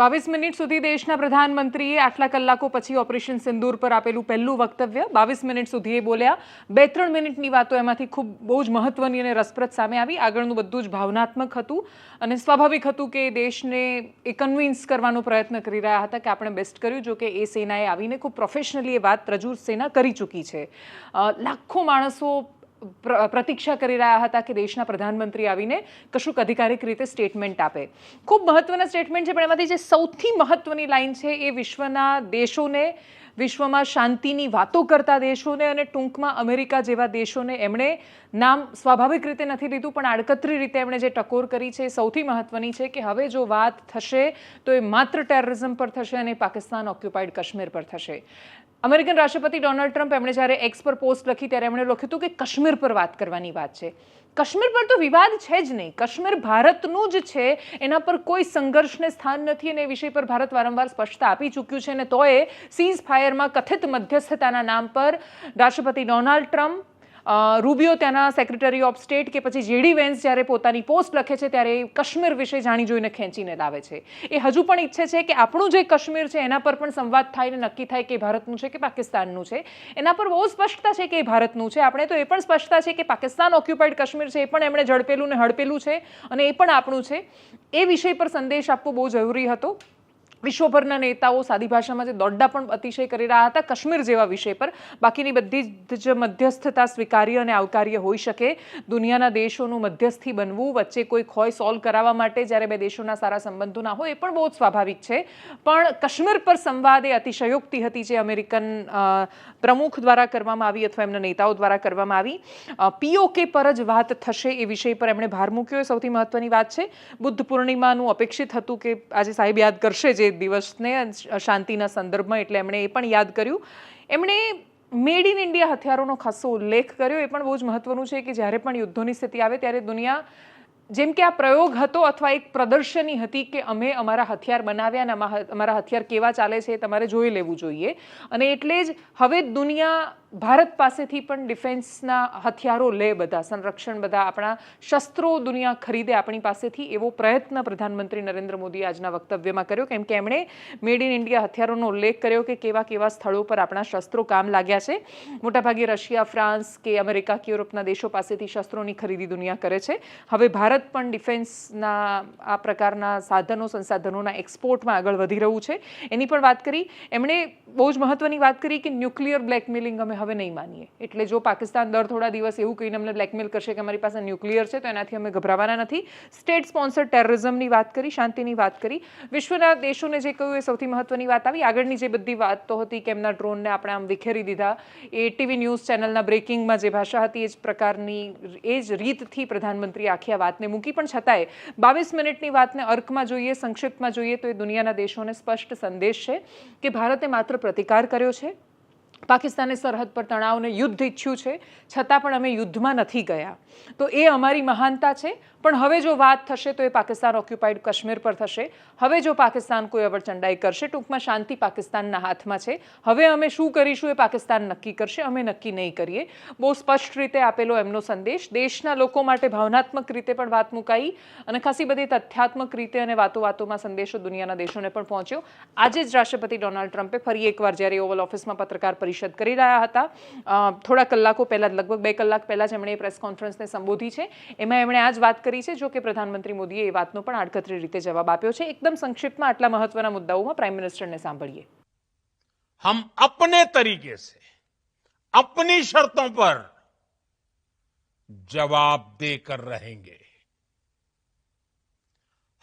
બાવીસ મિનિટ સુધી દેશના પ્રધાનમંત્રીએ આટલા કલાકો પછી ઓપરેશન સિંદૂર પર આપેલું પહેલું વક્તવ્ય. બાવીસ મિનિટ સુધી એ બોલ્યા. બે ત્રણ મિનિટની વાતો એમાંથી ખૂબ બહુ જ મહત્વની અને રસપ્રદ સામે આવી. આગળનું બધું જ ભાવનાત્મક હતું અને સ્વાભાવિક હતું કે દેશને એ કન્વિન્સ કરવાનો પ્રયત્ન કરી રહ્યા હતા કે આપણે બેસ્ટ કર્યું જો કે એ સેનાએ આવીને ખૂબ પ્રોફેશનલી એ વાત રજૂ સેના કરી ચૂકી છે. લાખો માણસો પ્રતીક્ષા કરી રહ્યા હતા કે દેશના પ્રધાનમંત્રી આવીને કશુંક અધિકારિક રીતે સ્ટેટમેન્ટ આપે. ખૂબ મહત્વના સ્ટેટમેન્ટ છે, પણ એમાંથી જે સૌથી મહત્વની લાઇન છે એ વિશ્વના દેશોને, વિશ્વમાં શાંતિની વાતો કરતા દેશોને અને ટૂંકમાં અમેરિકા જેવા દેશોને એમણે નામ સ્વાભાવિક રીતે નથી લીધું, પણ આડકતરી રીતે એમણે જે ટકોર કરી છે સૌથી મહત્વની છે કે હવે જો વાત થશે તો એ માત્ર ટેરરિઝમ પર થશે અને પાકિસ્તાન ઓક્યુપાઈડ કાશ્મીર પર થશે. અમેરિકન રાષ્ટ્રપતિ ડોનાલ્ડ ટ્રમ્પ એમણે જ્યારે એક્સ પર પોસ્ટ લખી ત્યારે એમણે લખ્યું હતું કે કાશ્મીર પર વાત કરવાની વાત છે. કાશ્મીર પર તો વિવાદ છે જ નહીં. કાશ્મીર ભારતનું જ છે. એના પર કોઈ સંઘર્ષને સ્થાન નથી અને એ વિષય પર ભારત વારંવાર સ્પષ્ટતા આપી ચૂક્યું છે અને તોય સીઝ ફાયરમાં કથિત મધ્યસ્થતાના નામ પર રાષ્ટ્રપતિ ડોનાલ્ડ ટ્રમ્પ રૂબિયો ત્યાંના સેક્રેટરી ઓફ સ્ટેટ કે પછી જેડી વેન્સ જ્યારે પોતાની પોસ્ટ લખે છે ત્યારે કાશ્મીર વિશે જાણી જોઈને ખેંચીને લાવે છે. એ હજુ પણ ઈચ્છે છે કે આપણું જે કાશ્મીર છે એના પર પણ સંવાદ થાય ને નક્કી થાય કે ભારતનું છે કે પાકિસ્તાનનું છે. એના પર બહુ સ્પષ્ટતા છે કે એ ભારતનું છે. આપણે તો એ પણ સ્પષ્ટતા છે કે પાકિસ્તાન ઓક્યુપાઈડ કાશ્મીર છે, એ પણ એમણે ઝડપેલું ને હડપેલું છે અને એ પણ આપણું છે. એ વિષય પર સંદેશ આપવો બહુ જરૂરી હતો. વિશ્વભરના નેતાઓ સાદી ભાષામાં જે દોડ્ડા પણ અતિશય કરી રહ્યા હતા, કાશ્મીર જેવા વિષય પર. બાકીની બધી જ મધ્યસ્થતા સ્વીકાર્ય અને આવકાર્ય હોઈ શકે. દુનિયાના દેશોનું મધ્યસ્થી બનવું, વચ્ચે કોઈ ખોય સોલ્વ કરાવવા માટે જ્યારે બે દેશોના સારા સંબંધો ના હોય એ પણ બહુ જ સ્વાભાવિક છે. પણ કાશ્મીર પર સંવાદ એ અતિશયોક્તિ હતી જે અમેરિકન પ્રમુખ દ્વારા કરવામાં આવી અથવા એમના નેતાઓ દ્વારા કરવામાં આવી. પીઓકે પર જ વાત થશે એ વિષય પર એમણે ભાર મૂક્યો એ સૌથી મહત્વની વાત છે. બુદ્ધ પૂર્ણિમાનું અપેક્ષિત હતું કે આજે સાહેબ યાદ કરશે જે દિવસને શાંતિના સંદર્ભમાં એટલે એમણે એ પણ યાદ કર્યું. એમણે મેડ ઇન ઇન્ડિયા હથિયારોનો ખાસો ઉલ્લેખ કર્યો. એ પણ બહુ જ મહત્વનું છે કે જ્યારે પણ યુદ્ધોની સ્થિતિ આવે ત્યારે દુનિયા જેમ કે આ પ્રયોગ હતો અથવા એક પ્રદર્શની હતી કે અમે અમારા હથિયાર બનાવ્યા અને અમારા હથિયાર કેવા ચાલે છે એ તમારે જોઈ લેવું જોઈએ. અને એટલે જ હવે દુનિયા ભારત પાસેથી પણ ડિફેન્સના હથિયારો લે બધા, સંરક્ષણ બધા, આપણા શસ્ત્રો દુનિયા ખરીદે આપણી પાસેથી એવો પ્રયત્ન પ્રધાનમંત્રી નરેન્દ્ર મોદીએ આજના વક્તવ્યમાં કર્યો કેમ કે એમણે મેડ ઇન ઇન્ડિયા હથિયારોનો ઉલ્લેખ કર્યો કે કેવા કેવા સ્થળો પર આપણા શસ્ત્રો કામ લાગ્યા છે. મોટાભાગે રશિયા, ફ્રાન્સ કે અમેરિકા કે યુરોપના દેશો પાસેથી શસ્ત્રોની ખરીદી દુનિયા કરે છે. હવે ભારત પણ ડિફેન્સના આ પ્રકારના સાધનો, સંસાધનોના એક્સપોર્ટમાં આગળ વધી રહ્યું છે. એની પણ વાત કરી, એમણે બહુ જ મહત્વની વાત કરી કે ન્યુક્લિયર બ્લેકમેલિંગ અમે હવે નહીં માનીએ. એટલે જો પાકિસ્તાન દર થોડા દિવસ એવું કહીને અમને બ્લેકમેલ કરશે કે અમારી પાસે ન્યુક્લિયર છે, તો એનાથી અમે ગભરાવાના નથી. સ્ટેટ સ્પોન્સર ટેરરિઝમની વાત કરી, શાંતિની વાત કરી. વિશ્વના દેશોને જે કહ્યું એ સૌથી મહત્વની વાત આવી. આગળની જે બધી વાત તો હતી કે એમના ડ્રોનને આપણે આમ વિખેરી દીધા. એ ટીવી ન્યૂઝ ચેનલના બ્રેકિંગમાં જે ભાષા હતી એ જ પ્રકારની, એ જ રીતથી પ્રધાનમંત્રી આખી આ વાતને મૂકી. પણ છતાંય બાવીસ મિનિટની વાતને અર્કમાં જોઈએ, સંક્ષિપ્તમાં જોઈએ તો એ દુનિયાના દેશોને સ્પષ્ટ સંદેશ છે કે ભારતે માત્ર પ્રતિકાર કર્યો છે? પાકિસ્તાને સરહદ પર તણાવને યુદ્ધ ઈચ્છ્યું છે, છતાં પણ અમે યુદ્ધમાં નથી ગયા. તો એ અમારી મહાનતા છે, પણ હવે જો વાત થશે તો એ પાકિસ્તાન ઓક્યુપાઈડ કાશ્મીર પર થશે. હવે જો પાકિસ્તાન કોઈ અવરચંડાઈ કરશે, ટૂંકમાં શાંતિ પાકિસ્તાનના હાથમાં છે. હવે અમે શું કરીશું એ પાકિસ્તાન નક્કી કરશે, અમે નક્કી નહીં કરીએ. બહુ સ્પષ્ટ રીતે આપેલો એમનો સંદેશ, દેશના લોકો માટે ભાવનાત્મક રીતે પણ વાત મુકાઈ અને ખાસી બધી તથ્યાત્મક રીતે અને વાતો વાતોમાં સંદેશો દુનિયાના દેશોને પણ પહોંચ્યો. આજે જ રાષ્ટ્રપતિ ડોનાલ્ડ ટ્રમ્પે ફરી એકવાર જ્યારે ઓવલ ઓફિસમાં પત્રકાર પરિષદ કરી રહ્યા હતા અ, થોડા કલાકો પહેલા લગભગ બે કલાક પહેલા જ એમણે એ પ્રેસ કોન્ફરન્સને સંબોધી છે એમાં એમણે આ જ વાત કરી છે જો કે પ્રધાનમંત્રી મોદીએ એ વાતનો પણ આડકતરી રીતે જવાબ આપ્યો છે એકદમ સંક્ષિપ્તમાં આટલા મહત્વના મુદ્દાઓમાં પ્રાઇમ મિનિસ્ટરને સાંભળીએ हम अपने तरीके से अपनी शर्तों पर जवाब देकर रहेंगे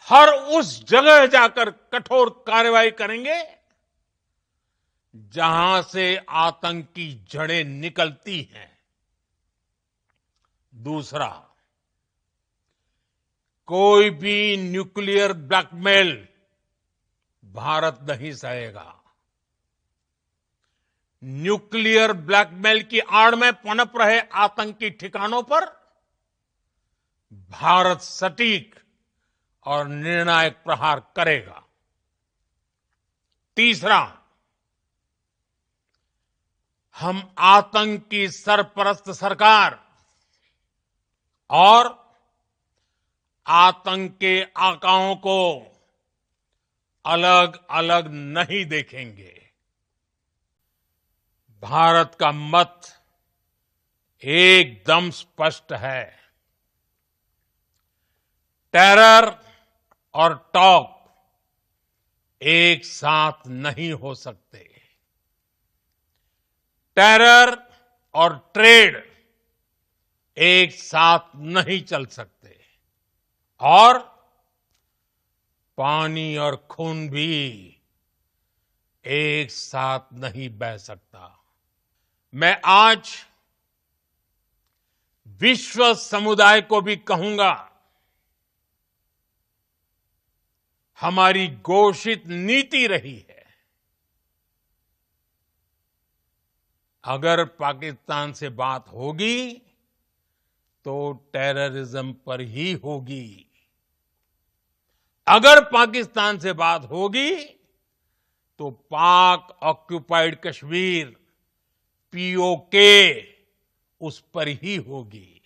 हर उस जगह जाकर कठोर कार्रवाई करेंगे जहाँ से आतंक की जड़ें निकलती हैं। दूसरा, कोई भी न्यूक्लियर ब्लैकमेल भारत नहीं सहेगा। न्यूक्लियर ब्लैकमेल की आड़ में पनप रहे आतंकी ठिकानों पर भारत सटीक और निर्णायक प्रहार करेगा। तीसरा हम आतंक की सरपरस्त सरकार और आतंक के आकाओं को अलग अलग नहीं देखेंगे। भारत का मत एकदम स्पष्ट है। टेरर और टॉक एक साथ नहीं हो सकते। टेरर और ट्रेड एक साथ नहीं चल सकते। और पानी और खून भी एक साथ नहीं बह सकता। मैं आज विश्व समुदाय को भी कहूँगा, हमारी घोषित नीति रही है। अगर पाकिस्तान से बात होगी तो टेररिज्म पर ही होगी। अगर पाकिस्तान से बात होगी तो पाक ऑक्यूपाइड कश्मीर पीओके उस पर ही होगी।